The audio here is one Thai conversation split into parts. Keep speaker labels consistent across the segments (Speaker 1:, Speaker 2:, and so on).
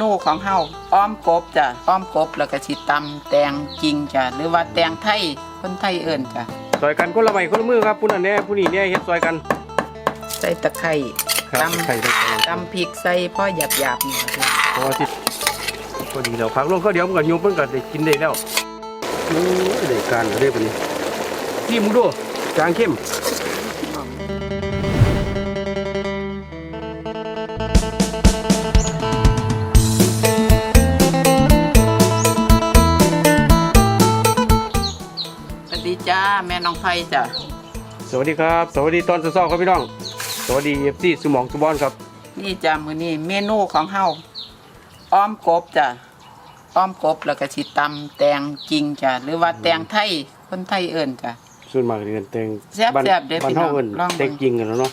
Speaker 1: นูของเฮาอ้อมกบจ้ะอ้อมกบแล้วก็สิตำแตงจริงจ้ะหรือว่าแตงไทยคนไทยเอิ้นจ้ะ
Speaker 2: ซอยกันคนละไม้คนละมือครับผู้นั้นแน่ผู้นี้แน่เฮ็ดซอยกัน
Speaker 1: ใส่ตะไคร้
Speaker 2: ครับ
Speaker 1: ตำ
Speaker 2: ไข่ได้
Speaker 1: ตำพริกใส่พ่อหยาบๆนี่จ้ะ
Speaker 2: พอสิพอดีแล้วพักลงเขาเดี๋ยวมันก็ยุบมันก็ได้กินได้แล้วโอ้ยได้การแล้วได้ปะนี้พี่มึงดูจางเข้ม
Speaker 1: จ้าแม่น้องไผ่จ้ะ
Speaker 2: สวัสดีครับ สวัสดีตอนเช้าๆครับพี่น้อง สวัสดีเอฟซีสมองสมบอนครับ
Speaker 1: นี่จ้ะมื้อนี้เมนูของเฮาอ้อมกบจ้ะอ้อมกบแล้วก็สิตำแตงจริงจ้ะหรือว่าแตงไทยคนไทยเอิ้นจ้ะ
Speaker 2: ส่วนมากเรียนแต่ง
Speaker 1: แซ่บๆ
Speaker 2: บ้าน
Speaker 1: เด้อ
Speaker 2: บ้าน
Speaker 1: พี่น้
Speaker 2: เฮา
Speaker 1: อง
Speaker 2: เอิ้น
Speaker 1: ลองเบิ่ง
Speaker 2: แต่งจริงกันแล้วเนาะ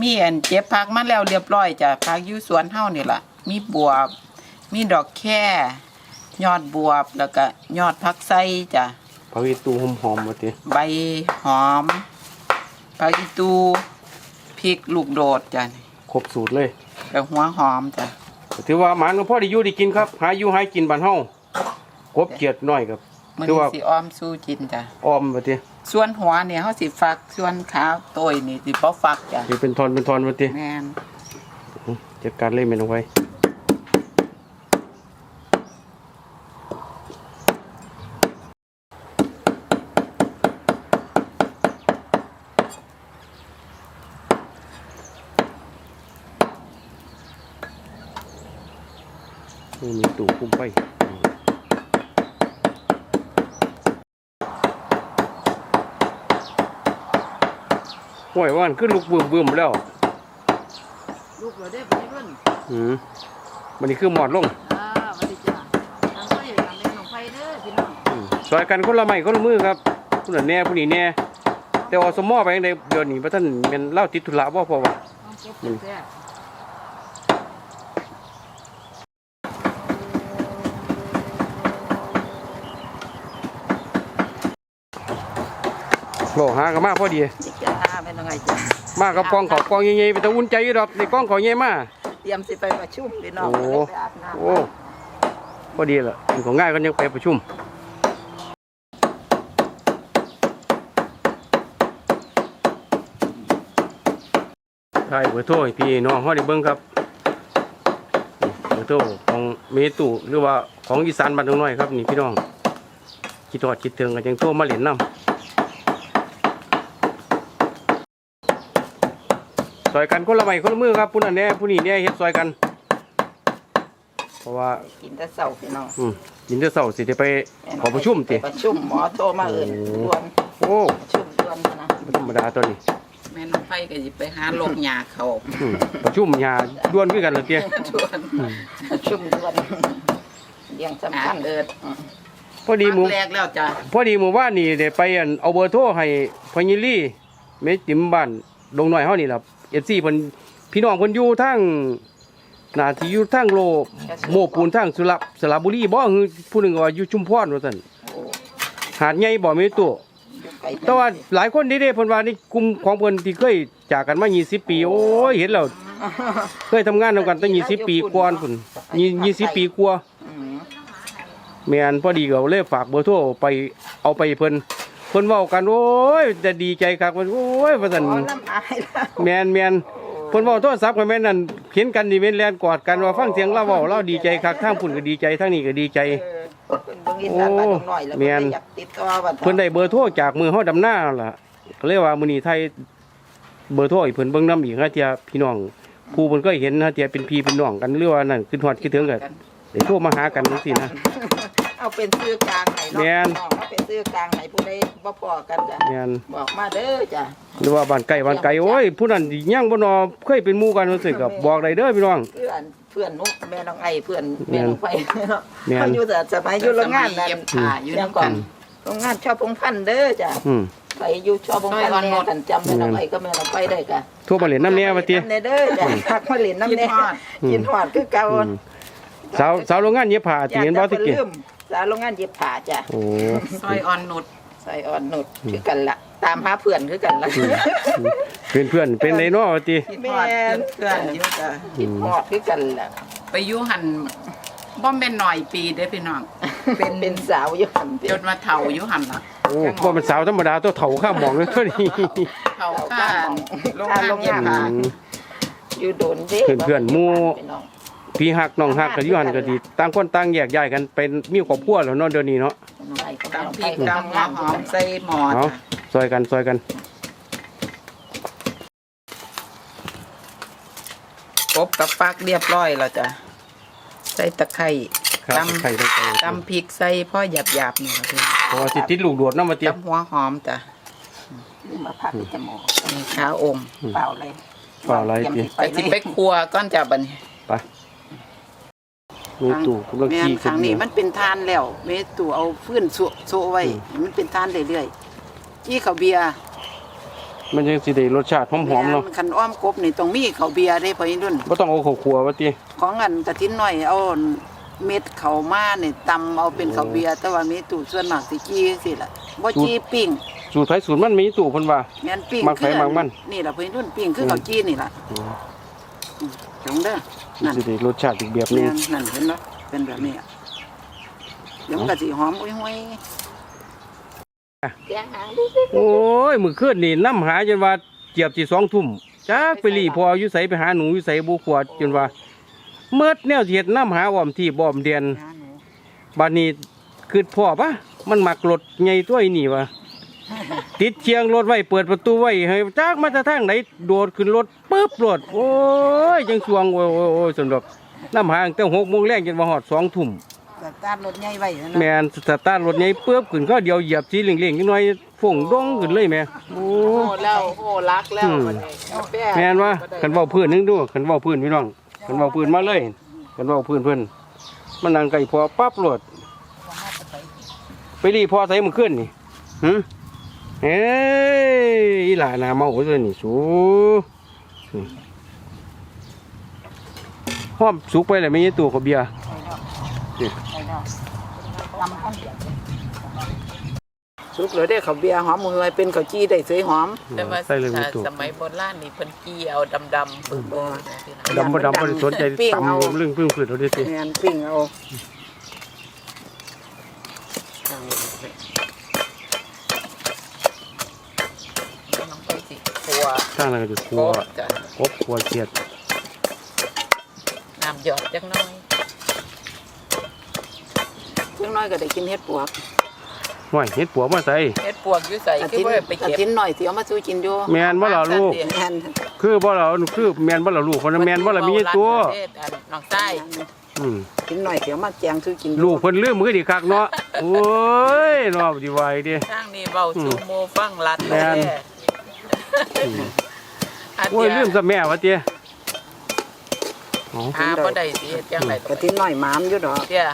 Speaker 1: มีอันเจ็บผักมาแล้วเรียบร้อยจ้ะผักอยู่สวนเฮานี่ล่ะมีบวบมีดอกแค่ยอดบวบแล้วก็ยอดผักไส้จ้ะ
Speaker 2: ผักอีตูหอมๆว่าติ
Speaker 1: ใบหอมผักอีตูพริกลูกโดดจ้ะ
Speaker 2: ครบสูตรเลย
Speaker 1: กับหัวหอมจ้ะ
Speaker 2: ถือว่าหมาก็พอได้อยู่ได้กินครับ หาอยู่หากินบ้านเฮากบเกียดน้อยครับ
Speaker 1: มื้อ
Speaker 2: คือ
Speaker 1: นี้
Speaker 2: ว่า
Speaker 1: สิอ้อมสู้จินจ้ะ
Speaker 2: ออมว่าติ
Speaker 1: ส่วนหัวเนี่ยเฮาสิฟักส่วนขาโต้ยนี่สิบ่ฟักจ้ะ
Speaker 2: สิเป็นทอนเป็นทอนว่าติ
Speaker 1: แม่น
Speaker 2: จัดการเลยแม่นเอาไว้ นี่มีตู้คุ้มไปห่วยว่านขึ้นลูกบึ้มบึ้มๆแล้ว
Speaker 1: ลูกเราได้ไปรุ่น
Speaker 2: อืมมันนี่คือหมอดลง
Speaker 1: อ่าสวัสดีจ้ะทางก็อยู่ทางแม่น้องไผ่เด้อพี่น้อง
Speaker 2: อืมซอยกันคนละไม้คนละมือครับผู้นั้นแน่ผู้นี้แน่แต่ว่าสมมอไปในเดือนนี้พระท่านเป็นเล่าติดธุระบ่พอว่า
Speaker 1: อ้อมก บแซ่บ
Speaker 2: โลหากันมาพอดี
Speaker 1: ๆจ้าแม่น้องไงจ้ะ
Speaker 2: มากับกองเขากองใหญ่ๆไปตะอุ่นใจอยู่ดอกในกองเขาใหญ่มา
Speaker 1: เตรียมสิไปประชุมพี่น้อง
Speaker 2: โอ้
Speaker 1: ไปอาบน้ำ
Speaker 2: โอ้พอดีละเป็นของง่ายกันยังไปประชุมใช่เบอร์โทรให้พี่น้องเขาได้เบิ่งครับนี่เบอร์โทรของเมตุหรือว่าของอีสานบ้านดงน้อยครับนี่พี่น้องคิดทอดคิดถึงกันยังโทรมาเล่นน้ำ ซอยกันคนละไม้คนละมือครับผู้นั้นแน่ผู้นี้แน่เฮ็ดซอยกัน เพราะว่า
Speaker 1: กินแต่เช้าพี่น้อง
Speaker 2: อืมยินดีเสาร์สิจะไปขอประชุมติ
Speaker 1: ไปประชุมหมอโทรมาเอิ้น
Speaker 2: โอ้
Speaker 1: ด่วน
Speaker 2: โอ้
Speaker 1: ประชุมด่วนนะ
Speaker 2: บ่ธรรมดาตัวนี้
Speaker 1: แม่น้องไผ่ก็สิไปหาโรคหญ้าเขา
Speaker 2: อืมประชุมยาด่วนคือกันเลยเตี้ย
Speaker 1: ด่วนประชุมด่วนเรื่องสำคัญเอิ้น
Speaker 2: พอดีหมู่
Speaker 1: แรกแล้วจ้ะ
Speaker 2: พอดีหมู่ว่านนี่ได้ไปอั่นเอาเบอร์โทรให้พญิลี่เมจิมบ้านดงน้อยเฮานี่ล่ะ FC เพิ่นพี่น้องเพิ่นอยู่ทางหน้าที่อยู่ทางโลโมปูนทางสุรับสระบุรีบ่คือผู้หนึงก็ว่าอยู่ชุมพรว่าซั่น
Speaker 1: โอ้
Speaker 2: หาดใหญ่บ่มีตัว
Speaker 1: อยู่ไกล
Speaker 2: แต่ว่าหลายคนเด้ๆเพิ่นว่านี่กลุ่มของเพิ่นที่เคยจากกันมา20ปี โอ้ยเห็นแล้วเคยทำงานนำกันตั้ง20ปีกว่าพุ่นยี่20ปีกว่า
Speaker 1: อืม
Speaker 2: แม่นพอดีก็เลยฝากเบอร์โทรไปเอาไปเพิ่น เพิ่นเว้ากันโอ้ยจะดีใจคักว่าโอ้ยว่าซั่น
Speaker 1: อ๋อน้ำอายแล้ว
Speaker 2: แม่นแม่นเพิ่นเว้าโทรศัพท์กันแม่นนั่นเห็นกันนี่แม่นแล่นกอดกันว่าฟังเสียงเราเว้าเราดีใจคักทางพุ่นก็ดีใจทางนี้ก็ดีใจ
Speaker 1: เออเพิ่นเบิ่งอีสานบ้านดงน้อยแล้ว
Speaker 2: แม่
Speaker 1: เพิ่น
Speaker 2: น
Speaker 1: เลยอยากติดต่อว่า
Speaker 2: เพิ่นได้เบอร์โทรจากมือเฮาดำหน้านั่นล่ะก็เลยว่ามื้อนี้ไทยเบอร์โทรให้เพิ่นเบิ่งนํอีกฮะเที่ยพี่น้องผู้เพิ่นก็เห็นฮะเที่ยเป็นพี่เป็นน้องกันหรือว่านั่นคือฮอดคิดถึงก็ได้โทรมาหากันจังซี่นะ
Speaker 1: เอาเป็นซื้อกลางให้เนาะ
Speaker 2: แม่น
Speaker 1: น้องเอาเป็นซื้อกลางให้ผู้ใดบ่พอกันจ้ะ
Speaker 2: แม่น
Speaker 1: บอกมาเด้อจ้ะ
Speaker 2: หรือว่าบ้านไก่บ้านไก่โอ้ยผู้นั้นสิย่างบ่นอเคยเป็นหมู่กันจังซี่ก็บอกได้เด้อพี่น้อง
Speaker 1: เพื่อนเพื่อนนุกแม่น้องไอเพื่อนแม่น้องไฟเนาะ
Speaker 2: แม่น
Speaker 1: เขาอยู่แต่สมัยอยู่โรงงานนั่น
Speaker 3: เย็บผ้าอยู่
Speaker 1: ยัง
Speaker 3: นำ
Speaker 1: ก่
Speaker 3: กั
Speaker 1: อน
Speaker 3: น
Speaker 1: โรงงานชอบพงพันธุ์เด้อจ้ะ
Speaker 2: อืม
Speaker 1: ไปอยู่ชอบพงพัน
Speaker 3: ซอยอ่อน
Speaker 1: ธุ์
Speaker 3: หม
Speaker 1: แม่
Speaker 3: ด
Speaker 1: กันจำแม่น้องไอก็แม่น้องไฟได้กะ
Speaker 2: โทั่วมาเล่นน้ำแน่ว่าติ
Speaker 1: น้ำแน่เด้อจ้ะพักมาเล่นน้ำแน่
Speaker 3: กินฮอด
Speaker 1: กินหอดคือเก่า
Speaker 2: อืม สาวสาวโรงงานเย็บผ้าที่เห็นบ่ติกี้
Speaker 1: ลืม สาวโรงงานเย็บผ้าจ้ะ
Speaker 2: โอ้
Speaker 3: ซอยอ่อนนุด
Speaker 1: ใส่อ่อนนุดคือกันละตามหาเพื่อนคือกันละ
Speaker 2: เป็นเพื่อนเป็นไดเนาะว่าติ
Speaker 3: คิดฮอดเพื่อนๆอยู่จ้ะ
Speaker 1: คิดหอดคือกันละไปอยู่หันบ่แม่นหน่อยปีเด้อพี่น้อง เป็นเป็นสาวอยู่หันจนมาเฒ่าอยู่หันล่ะ
Speaker 2: โอ้บ่เป็นสาวธรรมดาตัวเฒ่าข้ามหมองเลยตัวนี้
Speaker 1: เฒ่าข้านลงงานเย็บผ้า
Speaker 2: อืม
Speaker 3: อยู่โดนเด้
Speaker 2: เพื่อนๆหมู่
Speaker 3: พี่น้อง
Speaker 2: พี่หักน้องหักก็อยู่หันก็ดีต่างคนต่างแยกย้ายกันเป็นมีครอบครัวแล้วเนาะเดี๋ยวนี้เนาะ
Speaker 3: ไปก็
Speaker 1: ตำ
Speaker 3: ไป
Speaker 1: พริกตำหัวหอมใส่หม้อ
Speaker 2: เอา
Speaker 1: จ้ะ
Speaker 2: ซอยกันซอยกัน
Speaker 1: กบกับฟักเรียบร้อยแล้วจ้ะใส่ตะไคร้
Speaker 2: ครับ
Speaker 1: ตำ
Speaker 2: ไข่ต้องใส่
Speaker 1: ตำพริกใส่พ่อหยาบๆนี่ค่ะพี่
Speaker 2: เพราะว่าสิติดลูกโดดนำมาเตรียม
Speaker 1: ตำหัวหอมจ้ะ
Speaker 3: มาพักที่จมูก
Speaker 1: นี่ขาอม
Speaker 3: เปล่าเลย
Speaker 2: เปล่าอะไรติ
Speaker 1: ไปสิไปครัวก้อนจ้ะบัดนี้
Speaker 2: ไป มีตู้กำลัง
Speaker 1: แม่น
Speaker 2: ขี้
Speaker 1: ครั้งนี้มันเป็นทานแล้วเมตู่เอาฟื้นโซโซไว้ให้มันเป็นทานเรื่อยๆจี้ข้าวเบียร์
Speaker 2: มันยังสิได้รสชาติหอมๆเนาะ
Speaker 1: แม่คันอ้อมกบนี่ต้องมีข้าวเบียร์ได้พออีนุ่น
Speaker 2: บ่ต้องเอาข้าวคั่วว่าติ
Speaker 1: ของอันกะทินน้อยเอาเม็ดข้าวมาเนี่ยตำเอาเป็นข้าวเบียร์แต่ว่าเมตู่ส่วนมากสิจี้สิล่ะบ่จี้ปิ้ง
Speaker 2: สูตรไทยสูตรมันมีตู้เพิ่นว่า
Speaker 1: แม่นปิ้ง
Speaker 2: มักไผมักมัน
Speaker 1: นี่ล่ะพออีนุ่นปิ้งคือข้าวจี้นี่ล่ะจังเด้อ นั่น
Speaker 2: สิได้รสชาติอีกแบบหนึง
Speaker 1: แม่นนั่นเห็นบ่เป็นแบบนี้อะเดี๋ยวมันก็สิหอมอุ้ยๆ
Speaker 3: เสียงหางดิ
Speaker 2: โอ้ยมื้อคืนนี่น้ำหาจนว่าเจียบสิ2ทุ่มจักไปรีพออยู่ไสไปหาหนูอยู่ไสบ่ขวดจนว่าเมิดแนวสิเฮ็ดน้ำหาอ้อมที่บ่อมเดียน
Speaker 1: หาหนู
Speaker 2: บัดนี้คือพ่อปะมันมักรถใหญ่ตัวไอ้นี่วะติดเชียงรถไว้เปิดประตูไว้ให้จักมาจะทางไหนโดดขึ้นรถ ปึ๊บรถโอ้ยจังสวงโอ้ยโอ้ยโอ้ยสำหรับน้ำหางตั้งหกโมงแรงจนมาหอดสองทุ่ม
Speaker 1: สตาร์ทรถใหญ่ไว้นั่น
Speaker 2: แม
Speaker 1: น่ะ
Speaker 2: นสตาร์ทรถใหญ่ปึ๊บขึ้นก็เดียวเหยียบสีเหลี่ยงๆนิดหน่อยฝงดงขึ้นเลยแม่โอ้
Speaker 1: โอ้แล้วโอ้รักแล้ว
Speaker 2: อืม
Speaker 1: วันนี้เอาแป้
Speaker 2: แมนวะขันเบาพื้นนึงดูขันเบาพื้นพี่น้องขันเบาพื้นมาเลยขันเบาพื้นเพื่อนมันนั่งไก่พอปั๊บรถไปรีพอใส่มือขึ้นนี่หึเอ้ยอีหลาหนาเมาตัวนี่สูนี่ หอมสุกไปเลยไม่ใช่ตัวเขาเบียร์นี่
Speaker 1: สุกเลยได้ข้าวเบียร์หอมมือไว้เป็นข้าวจี้ได้สวยหอม
Speaker 4: แต่ว่า
Speaker 2: ใส่เลยไม่ตัว
Speaker 4: สมัยโบราณนี่เพิ่นกี้เอาดำๆปึ้ง
Speaker 1: บ่
Speaker 2: ดำบ่ดำบ่ได้สนใจ
Speaker 1: ปิ้งเอา
Speaker 2: ตำเรื่องพึ่งผืดเขาได้สิ
Speaker 1: แม่นปิ้งเอา
Speaker 4: น้องไปสิครัว
Speaker 2: ข้างนั้นก็จะครัว
Speaker 4: กบจ้ะ
Speaker 2: กบครัวเสียด
Speaker 4: น้ำหยอดจักหน้อย
Speaker 1: เพิ่งน้อยก็ได้กินเฮ็ดปวก
Speaker 2: ห่วยเฮ็ดปัวมาใส่
Speaker 4: เฮ็ดปวกอยู่ใส่
Speaker 1: อา
Speaker 4: คือ
Speaker 1: ทิตย์
Speaker 4: บ่ได้ไป
Speaker 1: อา
Speaker 4: เก็บ
Speaker 1: ทิตย์หน่อยที่เอามาสู้กินอยู่
Speaker 2: แมนบ่ล่ะลูก
Speaker 1: แม่น
Speaker 2: คือบ่ล่ะคือแมนบ่ล่ะลูกคนน่ะแมนบ่ล่ะมีตัว
Speaker 4: เฮ็ดอันน้องใต้
Speaker 2: อืม
Speaker 1: กินหน่อยเดี๋ยวมาแจงสู้กิน
Speaker 2: ลูกเพิ่นลืมมือดีคักเนาะโอ้ยเนาะดีไวดิ
Speaker 4: ทางนี้เว้าสู่โมฟังลัด
Speaker 2: แม่
Speaker 4: แท้
Speaker 2: น
Speaker 4: อัน
Speaker 2: โอ้ย
Speaker 4: เดี
Speaker 2: ลื
Speaker 4: ย
Speaker 2: มซะแม่วะเตี้ยอ๋อ
Speaker 4: หาบ่ได้สิเฮ็ดจังได๋
Speaker 1: กะทิหน่อยหมามอยู่ดอก
Speaker 4: เตี้ย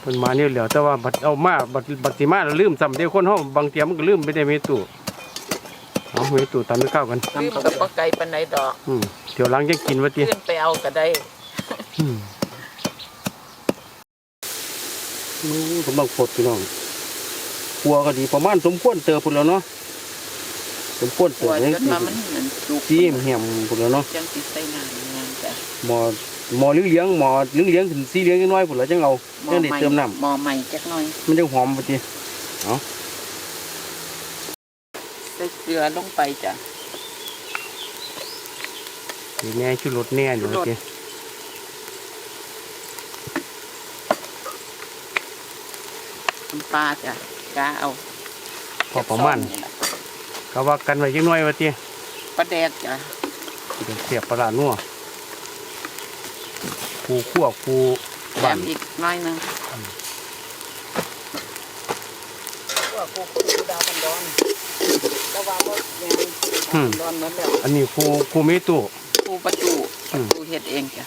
Speaker 2: เพิ่นมาเนี่ยแหล้วแต่ว่าบัดเอามาบัดบัดสิมาแล้วลืมซ้ำเด้คนเฮาบางเที่ยมันก็ลืมไปได้เมตุเอาเมตุตามไปข้าวกัน
Speaker 4: ลืมกับบ่ไกลปานใดดอก
Speaker 2: อืมเดี๋ยวหลังจะกินวะเตี้ย
Speaker 4: ขึ้นไปเอาก็ได้
Speaker 2: อืมอู้กำลังปลดพี่น้องครัวก็ดีประมาณสมควรเติบพุ่นแล้วเนาะ สมควร
Speaker 4: ก
Speaker 2: เติ
Speaker 4: ลัว
Speaker 2: บยัง
Speaker 4: จนว่ามันนั่นสุก
Speaker 2: ซีมเหี่ยมพุ่นแล้วเนาะ
Speaker 4: จังสิใส่น้ำงานจ้ะ
Speaker 2: หมอหมอเลี้ยงๆหมอเลี้ยงๆถึงสีเหลี้ยงน้อยพุ่นแล้วจังเอา
Speaker 1: หม้อ
Speaker 2: จังได้
Speaker 1: ใหม่
Speaker 2: เติมน้
Speaker 1: หม้อใหม่จักหน่อยำ
Speaker 2: มันจะหอมปะที
Speaker 1: ใส่เกลือลงไปจ้ะ
Speaker 2: นี่แน่ชุดรสแน่อยู่
Speaker 1: ชูรส
Speaker 2: ปะที
Speaker 1: น้ำปลาจ้ะกาเอา
Speaker 2: พอประมาณ
Speaker 1: นี่ล่ะ
Speaker 2: ก็ว่ากันไว้จังน้อยปะที
Speaker 1: ปลาแดกจ้ะ
Speaker 2: เป็นเสียบปลาร้านัวปูขั่วปู
Speaker 1: แถ
Speaker 2: บ้าน
Speaker 1: มอีกหน้อยหนึง
Speaker 4: ว่ากูคุณดูดาวบันดอน
Speaker 1: แต่ว่าบ่แม่น
Speaker 2: อืม
Speaker 1: ร้อนเหมือนแล้ว
Speaker 2: อันนี้ปูปูเมตุ
Speaker 1: ปูประตู
Speaker 2: อื
Speaker 1: ประ
Speaker 2: ม
Speaker 1: ตูเฮ็ดเองจ้ะ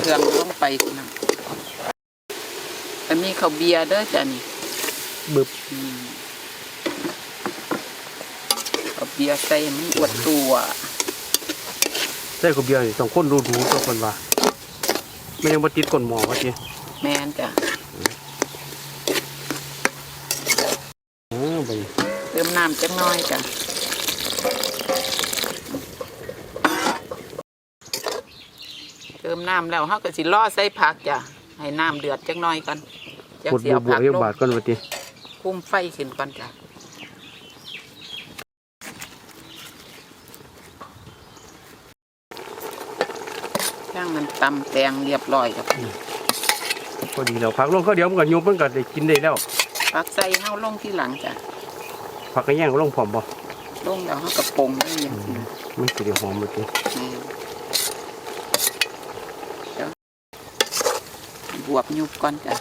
Speaker 1: เครื่องลงไปนะอันนี้ข้าวเบียร์เด้อจ้ะนี่
Speaker 2: บึบ
Speaker 1: อืมข้าว เบียร์ใส่มันอวดตัว
Speaker 2: ใส่ข้าวเบียร์นี่ต้องคนดูดูตัวคนว่าไม่ยังมาติดก้นหมอปะที
Speaker 1: แม่นจ้ะ
Speaker 2: อ๋อไป
Speaker 1: เติมน้ำจักหน้อยจ้ะเติมน้ำแล้วเฮาก็สิรอใส่ผักจ้ะให้น้ำเดือดจักหน่อยก่อนจัก
Speaker 2: กด
Speaker 1: สิ
Speaker 2: บว
Speaker 1: เอา
Speaker 2: บว
Speaker 1: ผั
Speaker 2: กเยา
Speaker 1: ลง
Speaker 2: บาทก่อนว่าติ
Speaker 1: คุมไฟขึ้นก่อนจ้ะางมันตำแตงเรียบร้อยครับ
Speaker 2: พอดีแล้วผักลงเขาเดี๋ยวมันก็ยุบมันก็ได้กินได้แล้ว
Speaker 1: ผักใส่เฮาลงที่หลังจ้ะ
Speaker 2: ผักกระแยงก็ลงพร้อมบ่
Speaker 1: ลงแล้วเฮาก็ปรุงได้อยังสิ
Speaker 2: มันสิได้หอมว่าติ
Speaker 1: อืมเดี๋ยวบวบยุบก่อนจ้ะ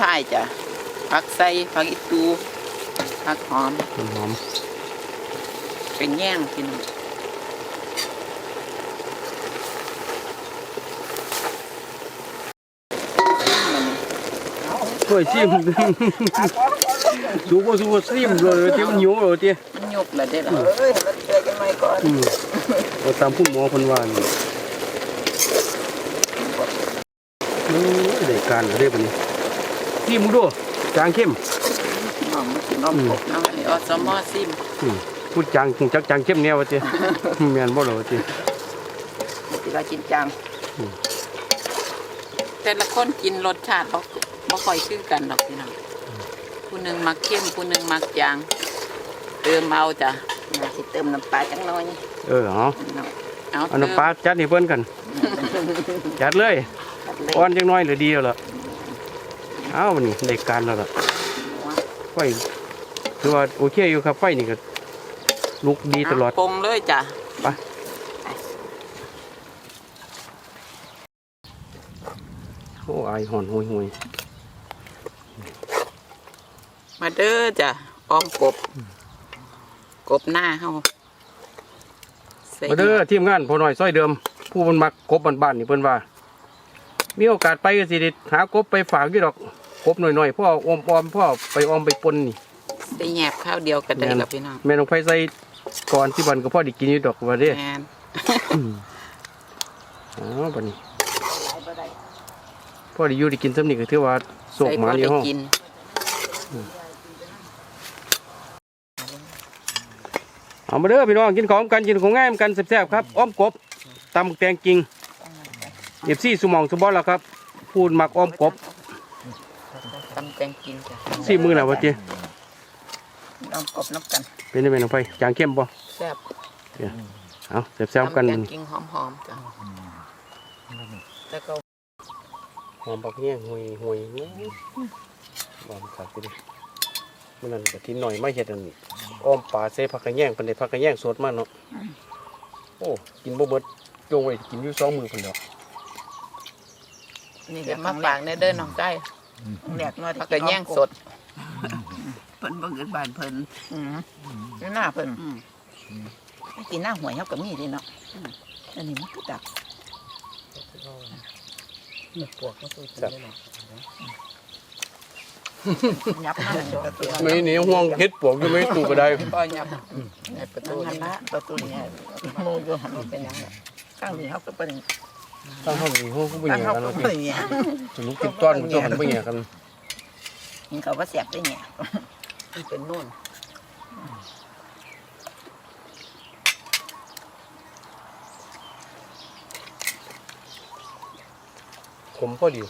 Speaker 1: ท้ายจ้ะผักใส่ผักอีตูผักหอม
Speaker 2: มันหอม
Speaker 1: เป็นแย่งพี่น้อง
Speaker 2: ช่วยชิมสูบ่สูบ่ซิมเลยที่มันหิวเลยติ
Speaker 1: มันยกแล้วได้ล่ะ
Speaker 3: เอ้ยมันเจอกันใหม่ก่อน
Speaker 2: อืมเอาตามคุณหมอเพิ่นว่านี่โอ้ยได้การแล้วเด้บัดนี้ซิมดูจางเข้ม
Speaker 1: น้องมันสิน้องกบน้องอันนี้อสมอซิม
Speaker 2: อืมพูดจางคงจักจางเข้มแนวว่าติแม่นบ่ล่ะว่าติ
Speaker 1: สิเรากินจัง
Speaker 2: อืม
Speaker 1: แต่ละคนกินรสชาติบ่ บ่ค่อยคือกันหรอกพี่น้องผู้หนึงมักเข้มผู้หนึงมักจาง เติมเอาจ้ะ
Speaker 3: น่าสิเติมน้ำปลาจังน้อย
Speaker 2: เออเอา
Speaker 1: พี่น้องเอา
Speaker 2: เอาน้ำปลาจัดให้เพิ่นกันจัดเลย
Speaker 3: ตัดเลย
Speaker 2: อ่อนจังน้อยเหลือดีแล้วล่ะเอาบัดนี้ได้การแล้วล่ะไฟคือว่าโอเคอยู่ครับไฟนี่ก็ลุกดีตลอด
Speaker 1: ปรุงเลยจ้ะ
Speaker 2: โอ้อายหอนห่วยห่วย
Speaker 1: มาเด้อจ้ะอ้อมกบ กบหน้าเฮาใส่
Speaker 2: มาเด้อทีมงานพอหน่อยซอยเดิม ผู้มันมักกบบ้านๆนี่เพิ่นว่า มีโอกาสไปก็สิได้หากบไปฝากอยู่ดอกกบหน่อยๆพ่ออมออมพ่อไปออมไปปนนี่
Speaker 1: ได้แยบข้าวเดียวกันได้
Speaker 2: แม่น
Speaker 1: แล้วพี่น้อง
Speaker 2: แม่น้องไผใส่ก่อนที่บ้านก็พ่อได้กินอยู่ดอกว่าเด้
Speaker 1: แมน
Speaker 2: อ๋อบัดนี้พ่อได้อยู่ได้กินซ้ำนี่ก็ถือว่าโศก
Speaker 1: ใส่
Speaker 2: หมา
Speaker 1: พอ
Speaker 2: นี่
Speaker 1: ได้
Speaker 2: ห้อง
Speaker 1: กิน
Speaker 2: เอามาเด้อพี่น้องกินของกันกินของง่ายกันแซ่บๆครับอ้อมกบตำแตงกิงเอฟซีสมองสมบอลแล้วครับพูดมักอ้อมกบ
Speaker 1: ตำแตงกินจ้ะ
Speaker 2: สี่มือแล้ววะเจ๊
Speaker 3: น้ำกบน้ำกัน
Speaker 2: เป็นยังไงน้องไฟจางเข้มบ่
Speaker 1: แซ่บ
Speaker 2: เอาแซ่บๆกัน
Speaker 1: ตำแต
Speaker 2: มั
Speaker 1: ง
Speaker 2: น
Speaker 1: กินหอมๆจ้ะแล้วก็
Speaker 2: หอมปักเนี่ยห่วยห่วยหอมขาดไปดิ มันนั่นกะทิหน่อยไม่เห็ดอันอ้อมปลาเซ่ผักกระแยงเป็นได้ผักกระแยงสดมากเนาะโอ้กินบ่เบิดจงไว้กินอยู่สองมือคนเดียว
Speaker 1: นี่ก็มาฝากในเด้อน้องไก่
Speaker 3: แหลกน้อย
Speaker 1: ผักกระแยงสด
Speaker 3: เพิ่นบ่เกิดบ้านเพิ่น
Speaker 1: อืมนี่หน้าเพิ่น
Speaker 3: กินหน้าหวยเฮาก็มีเดิเนาะอันนี้มันก็ดับ
Speaker 1: ปวกก็สู้กินได้หรอ
Speaker 3: ยับมาประตู
Speaker 2: ไม่หนีห่วงเฮ็ดปวกอยู่ไม่ตู้ก็ได้
Speaker 1: ป้อยยับในประตู
Speaker 3: นั่น
Speaker 1: นี่
Speaker 3: ละประตูนี่หมู่อยู่หั่นเป็นหยังล่ะข้างนี้เฮาก็เป็น
Speaker 2: ตั้งห้องนี้ห้องผู้บริ
Speaker 3: ข้าง
Speaker 2: หา
Speaker 3: เฮารก็
Speaker 2: เนาะ
Speaker 3: เป็นหยัง
Speaker 2: สนุกกินต้อนมันต้องหันไปแง่กัน
Speaker 3: กินเขาว่าแซ่บได้เนี่ย
Speaker 1: มันเป็นนู่น
Speaker 2: ผมพอดี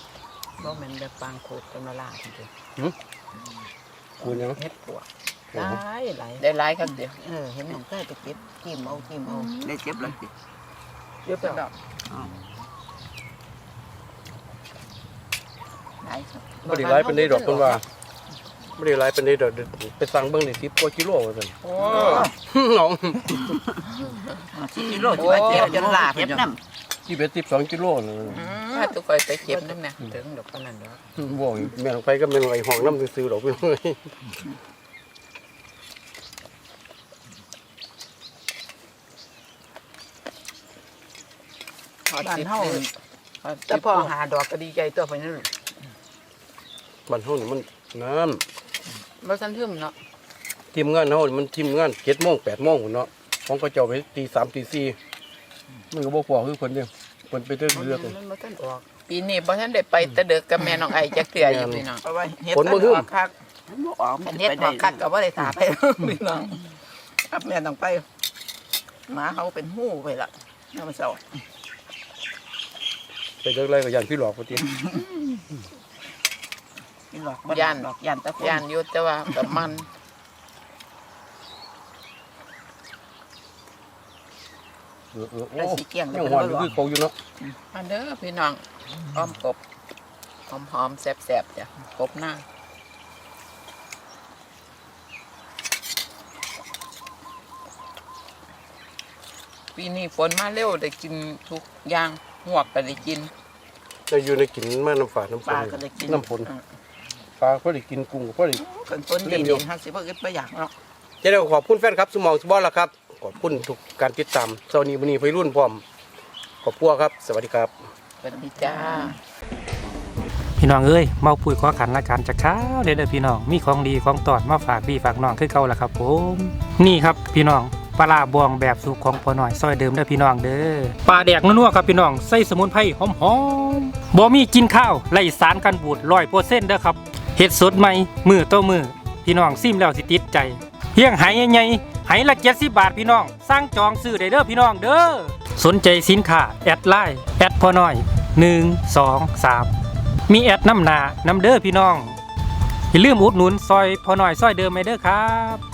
Speaker 1: บ่แม่นแบบปางโคตรเป็นเวลาจริง
Speaker 2: คุณยัง
Speaker 1: ๆเฮ็ดปวก
Speaker 2: โอ้
Speaker 1: ห
Speaker 2: โห
Speaker 1: ลายหลายได้หลายครับเดียว
Speaker 3: เออเห็นน้องใต้ไปเก็บทิมเอาทิมเอาได้เจ็บแล้วสิ
Speaker 1: เยอะไปดอก
Speaker 3: ได้ครับ
Speaker 2: ไม่ได้ไล่เป็นได้ดอกคนว่าไม่ได้ไล่เป็นได้ดอกไปสั่งเบิ่งได้สิบกว่ากิโลว่าซั่น
Speaker 1: โอ้
Speaker 2: น้อง
Speaker 3: สิกิโลสิว่าเจ็บจนลาเจ็บน้ำ
Speaker 2: ที่เบ็ดสิบสองกิโลนั่น
Speaker 1: ถ้าทุกคนไปเก็บนั่นนะถึงดอกปานนั้นดอก
Speaker 2: บอกแม่ลงไปก็แม่ลงไอ้ห้องน้ำซื้อๆดอกไปเลย
Speaker 3: บ้านเฮา
Speaker 1: แต่
Speaker 3: แต่
Speaker 1: พ
Speaker 3: พ
Speaker 1: อ
Speaker 3: อ
Speaker 1: หา
Speaker 3: หาดอกก็ดีใจตัวเพิ่นนั่น
Speaker 2: บ้านเฮานี่มันน้
Speaker 1: บ่ทันทึมเนาะำ
Speaker 2: ทีมงานเฮานี่มันทีมงานเจ็ดโมงแปดโมงพุ่นเนาะของเขาเจ้าไปตีสามตีสี่มันก็บ่พอคือเพิ่นเด้เพิ่นไปเรื่อย
Speaker 1: มัน
Speaker 2: เรื่อย
Speaker 1: บ่ทันออกปีนี้บ่ทันได้ไปแต่เด็กกับแม่น้องไอจักเทื่ออยู่พี่น้อง
Speaker 3: เพราะว่าเฮ็ด
Speaker 2: ผลบ่ฮึ่ม
Speaker 3: ออกคักบ่ออกมัน
Speaker 1: เฮ็
Speaker 3: เฮ็
Speaker 1: ด
Speaker 3: ด
Speaker 1: บ่
Speaker 3: บ่
Speaker 1: คั
Speaker 3: คั
Speaker 1: ก
Speaker 3: ก
Speaker 1: ก็
Speaker 3: ก็
Speaker 1: บ่
Speaker 3: บ่
Speaker 1: ได้
Speaker 3: ได้
Speaker 1: ถา
Speaker 3: ถา
Speaker 1: ไป
Speaker 3: ไปพี่น้องครับแม่ต้องไปครับหมาเขาเป็นหู้ไปละน้ำเสา
Speaker 2: ไปเลิกไรกับยันพี่หลอกพอดี
Speaker 3: หลอกบ่ย่านหลอกย่านตะคน
Speaker 1: ย่านอยุแต่ว่ากับมัน
Speaker 2: เออเออ
Speaker 3: ไอ้
Speaker 2: โอ้
Speaker 3: สีเกี้ยง
Speaker 2: ยัง
Speaker 3: เป็น
Speaker 2: หวาน
Speaker 3: บ่หลอก
Speaker 2: คือเขาอยู่เนาะ
Speaker 1: อันเด้อพี่น้องอ้อมกบหอมหอมๆแซ่บๆจ้ะกบหน้าปีนี้ฝนมาเร็วได้กินทุกอย่างหวกก็ได้กิน
Speaker 2: จะอยู่ในกินมาน้ำฝาดน้ำฝ
Speaker 3: ปลานก็ได้กิน
Speaker 2: น้ำฝนปลาก็ได้กินกุ้งก็ได้
Speaker 3: กันฝนดีดีฮักสิบ่อึดบ่อยากเนาะ
Speaker 2: จะได้ขอบคุณแฟนครับสมองสบอลละครับ ขอบคุณทุกการติดตามเช้านี้วันนี้ไปรุ่นพร้อมขอบคุณครับ สวัสดีครับ
Speaker 1: สวัสดีจ้า
Speaker 5: พี่น้องเอ้ยเมาปุ๋ยขอขันละกันจากข้าวเด้อเด้อพี่น้องมีของดีของตอดมาฝากพี่ฝากน้องคือเก่าละครับผมนี่ครับพี่น้องปลาร้าบองแบบสูตรของพ่อหน่อยซอยเดิมเด้อพี่น้องเด้อปลาแดกนัวๆครับพี่น้องใส่สมุนไพรหอมๆบ่มีกินข้าวไร้สารกันบูดร้อยเปอร์เซ็นต์เด้อครับเฮ็ดสดใหม่มือต่อมือพี่น้องซิมแล้วสิติดใจเพียงไหใหญ่ๆ ไหละเจ็ดสิบบาทพี่น้อง สร้างจองซื้อได้เด้อพี่น้องเด้อ สนใจสินค้าแอดไลน์แอดพ่อน้อย1 2 3มีแอดน้ำหนาน้ำเด้อพี่น้อง อย่าลืมอุดหนุนซอยพอหน่อยซอยเดิมไมเด้อครับ